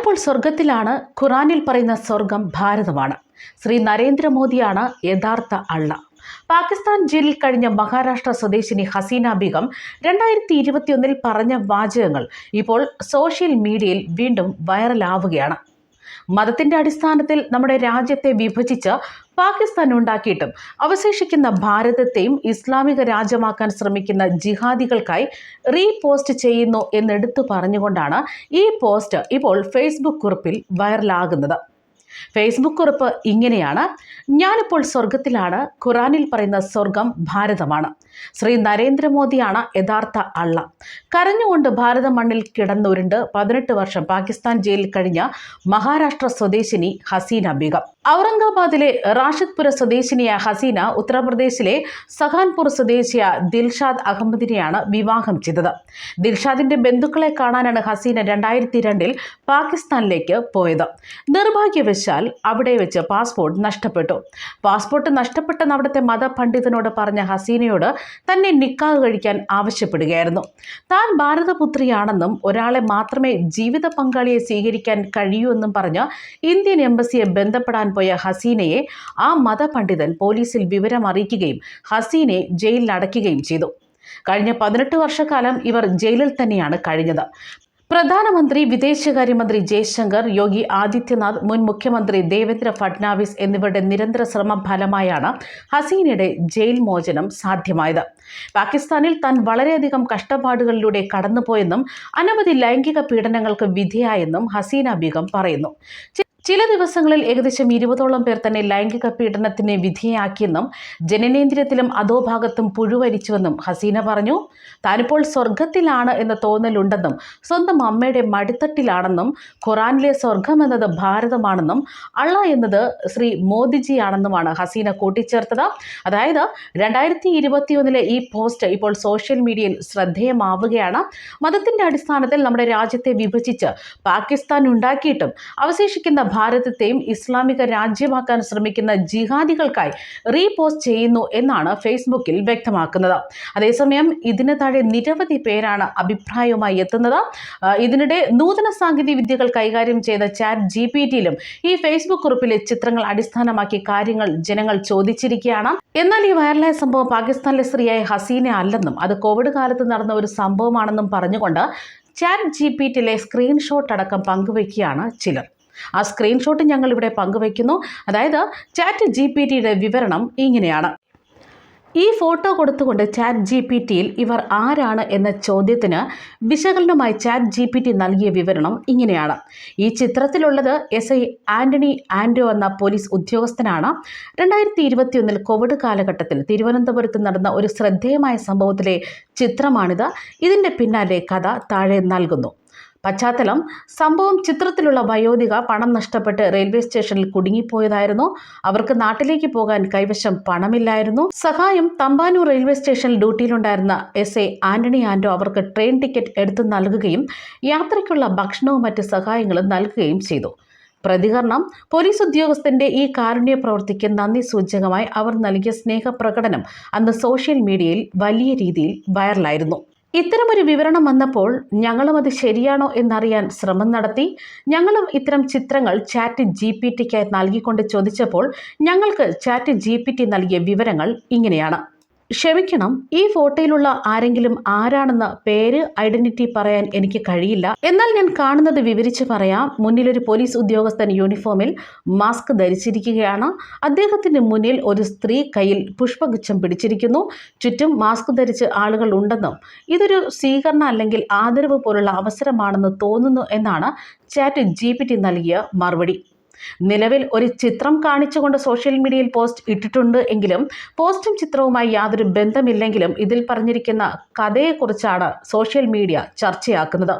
ഞാനിപ്പോൾ സ്വർഗത്തിലാണ് ഖുറാനിൽ പറയുന്ന സ്വർഗം ഭാരതമാണ്. ശ്രീ നരേന്ദ്രമോദിയാണ് യഥാർത്ഥ അള്ള. പാകിസ്ഥാൻ ജയിലിൽ കഴിഞ്ഞ മഹാരാഷ്ട്ര സ്വദേശിനി ഹസീന ബീഗം രണ്ടായിരത്തി ഇരുപത്തിയൊന്നിൽ പറഞ്ഞ വാചകങ്ങൾ ഇപ്പോൾ സോഷ്യൽ മീഡിയയിൽ വീണ്ടും വൈറലാവുകയാണ്. മതത്തിന്റെ അടിസ്ഥാനത്തിൽ നമ്മുടെ രാജ്യത്തെ വിഭജിച്ച് പാകിസ്ഥാൻ ഉണ്ടാക്കിയിട്ടും അവശേഷിക്കുന്ന ഭാരതത്തെയും ഇസ്ലാമിക രാജ്യമാക്കാൻ ശ്രമിക്കുന്ന ജിഹാദികൾക്കായി റീപോസ്റ്റ് ചെയ്യുന്നു എന്നെടുത്തു പറഞ്ഞുകൊണ്ടാണ് ഈ പോസ്റ്റ് ഇപ്പോൾ ഫേസ്ബുക്ക് കുറിപ്പിൽ വൈറലാകുന്നത്. ഫേസ്ബുക്ക് കുറിപ്പ് ഇങ്ങനെയാണ്. ഞാനിപ്പോൾ സ്വർഗത്തിലാണ് ഖുറാനിൽ പറയുന്ന സ്വർഗം ഭാരതമാണ്. ശ്രീ നരേന്ദ്രമോദിയാണ് യഥാർത്ഥ അള്ള. കരഞ്ഞുകൊണ്ട് ഭാരത മണ്ണിൽ കിടന്നുരുണ്ട് പതിനെട്ട് വർഷം പാകിസ്ഥാൻ ജയിലിൽ കഴിഞ്ഞ മഹാരാഷ്ട്ര സ്വദേശിനി ഹസീന ബീഗം. ഔറംഗാബാദിലെ റാഷിദ്പുര സ്വദേശിനിയായ ഹസീന ഉത്തർപ്രദേശിലെ സഹാൻപൂർ സ്വദേശിയ ദിൽഷാദ് അഹമ്മദിനെയാണ് വിവാഹം ചെയ്തത്. ദിൽഷാദിന്റെ ബന്ധുക്കളെ കാണാനാണ് ഹസീന രണ്ടായിരത്തി രണ്ടിൽ പാകിസ്ഥാനിലേക്ക് പോയത്. നിർഭാഗ്യവശാൽ അവിടെ വെച്ച് പാസ്പോർട്ട് നഷ്ടപ്പെട്ടു. പാസ്പോർട്ട് നഷ്ടപ്പെട്ടെന്ന് അവിടുത്തെ മതപണ്ഡിതനോട് പറഞ്ഞ ഹസീനയോട് തന്നെ നിക്കാഹ് കഴിക്കാൻ ആവശ്യപ്പെടുകയായിരുന്നു. താൻ ഭാരതപുത്രിയാണെന്നും ഒരാളെ മാത്രമേ ജീവിത പങ്കാളിയെ സ്വീകരിക്കാൻ കഴിയൂ എന്നും പറഞ്ഞ് ഇന്ത്യൻ എംബസിയെ ബന്ധപ്പെടാൻ പോയ ഹസീനയെ ആ മതപണ്ഡിതൻ പോലീസിൽ വിവരം അറിയിക്കുകയും ഹസീനയെ ജയിലിൽ അടയ്ക്കുകയും ചെയ്തു. കഴിഞ്ഞ പതിനെട്ട് വർഷക്കാലം ഇവർ ജയിലിൽ തന്നെയാണ് കഴിഞ്ഞത്. പ്രധാനമന്ത്രി വിദേശകാര്യമന്ത്രി ജയശങ്കർ യോഗി ആദിത്യനാഥ് മുൻ മുഖ്യമന്ത്രി ദേവേന്ദ്ര ഫഡ്നാവിസ് എന്നിവരുടെ നിരന്തര ശ്രമം ഫലമായാണ് ഹസീനയുടെ ജയിൽ മോചനം സാധ്യമായത്. പാകിസ്ഥാനിൽ താൻ വളരെയധികം കഷ്ടപ്പാടുകളിലൂടെ കടന്നുപോയെന്നും അനവധി ലൈംഗിക പീഡനങ്ങൾക്ക് വിധേയായെന്നും ഹസീന ബീഗം പറയുന്നു. ചില ദിവസങ്ങളിൽ ഏകദേശം ഇരുപതോളം പേർ തന്നെ ലൈംഗിക പീഡനത്തിന് വിധേയാക്കിയെന്നും ജനനേന്ദ്രിയത്തിലും അധോഭാഗത്തും പുഴുവരിച്ചുവെന്നും ഹസീന പറഞ്ഞു. താനിപ്പോൾ സ്വർഗത്തിലാണ് എന്ന തോന്നലുണ്ടെന്നും സ്വന്തം അമ്മയുടെ മടിത്തട്ടിലാണെന്നും ഖുറാനിലെ സ്വർഗം എന്നത് ഭാരതമാണെന്നും അള്ള എന്നത് ശ്രീ മോദിജിയാണെന്നുമാണ് ഹസീന കൂട്ടിച്ചേർത്തത്. അതായത് രണ്ടായിരത്തി ഇരുപത്തിയൊന്നിലെ ഈ പോസ്റ്റ് ഇപ്പോൾ സോഷ്യൽ മീഡിയയിൽ ശ്രദ്ധേയമാവുകയാണ്. മതത്തിന്റെ അടിസ്ഥാനത്തിൽ നമ്മുടെ രാജ്യത്തെ വിഭജിച്ച് പാകിസ്ഥാൻ ഉണ്ടാക്കിയിട്ടും അവശേഷിക്കുന്ന ഭാരതത്തെയും ഇസ്ലാമിക രാജ്യമാക്കാൻ ശ്രമിക്കുന്ന ജിഹാദികൾക്കായി റീപോസ്റ്റ് ചെയ്യുന്നു എന്നാണ് ഫേസ്ബുക്കിൽ വ്യക്തമാക്കുന്നത്. അതേസമയം ഇതിന് താഴെ നിരവധി പേരാണ് അഭിപ്രായവുമായി എത്തുന്നത്. ഇതിനിടെ നൂതന സാങ്കേതിക വിദ്യകൾ കൈകാര്യം ചെയ്ത ചാറ്റ് ജി പി ടിയിലും ഈ ഫേസ്ബുക്ക് കുറിപ്പിലെ ചിത്രങ്ങൾ അടിസ്ഥാനമാക്കി കാര്യങ്ങൾ ജനങ്ങൾ ചോദിച്ചിരിക്കുകയാണ്. എന്നാൽ ഈ വൈറലായ സംഭവം പാകിസ്ഥാനിലെ സ്ത്രീയായ ഹസീന അല്ലെന്നും അത് കോവിഡ് കാലത്ത് നടന്ന ഒരു സംഭവമാണെന്നും പറഞ്ഞുകൊണ്ട് ചാറ്റ് ജി പി ടിയിലെ സ്ക്രീൻഷോട്ട് അടക്കം പങ്കുവയ്ക്കുകയാണ് ചിലർ. ആ സ്ക്രീൻഷോട്ട് ഞങ്ങൾ ഇവിടെ പങ്കുവയ്ക്കുന്നു. അതായത് ചാറ്റ് ജി പി ടിയുടെ വിവരണം ഇങ്ങനെയാണ്. ഈ ഫോട്ടോ കൊടുത്തുകൊണ്ട് ചാറ്റ് ജി പി ടിയിൽ ഇവർ ആരാണ് എന്ന ചോദ്യത്തിന് വിശകലനമായി ചാറ്റ് ജി പി ടി നൽകിയ വിവരണം ഇങ്ങനെയാണ്. ഈ ചിത്രത്തിലുള്ളത് എസ് ഐ ആന്റണി ആൻഡോ എന്ന പോലീസ് ഉദ്യോഗസ്ഥനാണ്. രണ്ടായിരത്തി ഇരുപത്തിയൊന്നിൽ കോവിഡ് കാലഘട്ടത്തിൽ തിരുവനന്തപുരത്ത് നടന്ന ഒരു ശ്രദ്ധേയമായ സംഭവത്തിലെ ചിത്രമാണിത്. ഇതിന്റെ പിന്നാലെ കഥ താഴെ നൽകുന്നു. പശ്ചാത്തലം. സംഭവം ചിത്രത്തിലുള്ള വയോധിക പണം നഷ്ടപ്പെട്ട് റെയിൽവേ സ്റ്റേഷനിൽ കുടുങ്ങിപ്പോയതായിരുന്നു. അവർക്ക് നാട്ടിലേക്ക് പോകാൻ കൈവശം പണമില്ലായിരുന്നു. സഹായം തമ്പാനൂർ റെയിൽവേ സ്റ്റേഷനിൽ ഡ്യൂട്ടിയിലുണ്ടായിരുന്ന എസ് എ ആന്റണി ആൻഡോ അവർക്ക് ട്രെയിൻ ടിക്കറ്റ് എടുത്തു നൽകുകയും യാത്രയ്ക്കുള്ള ഭക്ഷണവും മറ്റ് സഹായങ്ങളും നൽകുകയും ചെയ്തു. പ്രതികരണം പോലീസ് ഉദ്യോഗസ്ഥന്റെ ഈ കാരുണ്യ പ്രവൃത്തിക്ക് നന്ദി സൂചകമായി അവർ നൽകിയ സ്നേഹപ്രകടനം അന്ന് സോഷ്യൽ മീഡിയയിൽ വലിയ രീതിയിൽ വൈറലായിരുന്നു. ഇത്തരമൊരു വിവരണം വന്നപ്പോൾ ഞങ്ങളും അത് ശരിയാണോ എന്നറിയാൻ ശ്രമം നടത്തി. ഞങ്ങളും ഇത്തരം ചിത്രങ്ങൾ ചാറ്റ് ജി പി ടിക്കായി നൽകിക്കൊണ്ട് ചോദിച്ചപ്പോൾ ഞങ്ങൾക്ക് ചാറ്റ് ജി പി ടി നൽകിയ വിവരങ്ങൾ ഇങ്ങനെയാണ്. ക്ഷമിക്കണം ഈ ഫോട്ടോയിലുള്ള ആരെങ്കിലും ആരാണെന്ന് പേര് ഐഡന്റിറ്റി പറയാൻ എനിക്ക് കഴിയില്ല. എന്നാൽ ഞാൻ കാണുന്നത് വിവരിച്ച് പറയാം മുന്നിലൊരു പോലീസ് ഉദ്യോഗസ്ഥൻ യൂണിഫോമിൽ മാസ്ക് ധരിച്ചിരിക്കുകയാണ്. അദ്ദേഹത്തിന്റെ മുന്നിൽ ഒരു സ്ത്രീ കയ്യിൽ പുഷ്പഗുച്ഛം പിടിച്ചിരിക്കുന്നു. ചുറ്റും മാസ്ക് ധരിച്ച് ആളുകൾ ഉണ്ടെന്നും ഇതൊരു സ്വീകരണം അല്ലെങ്കിൽ ആദരവ് പോലുള്ള അവസരമാണെന്ന് തോന്നുന്നു എന്നാണ് ചാറ്റ് ജി നൽകിയ മറുപടി. നിലവിൽ ഒരു ചിത്രം കാണിച്ചുകൊണ്ട് സോഷ്യൽ മീഡിയയിൽ പോസ്റ്റ് ഇട്ടിട്ടുണ്ട് എങ്കിലും പോസ്റ്റും ചിത്രവുമായി യാതൊരു ബന്ധമില്ലെങ്കിലും ഇതിൽ പറഞ്ഞിരിക്കുന്ന കഥയെക്കുറിച്ചാണ് സോഷ്യൽ മീഡിയ ചർച്ചയാക്കുന്നത്.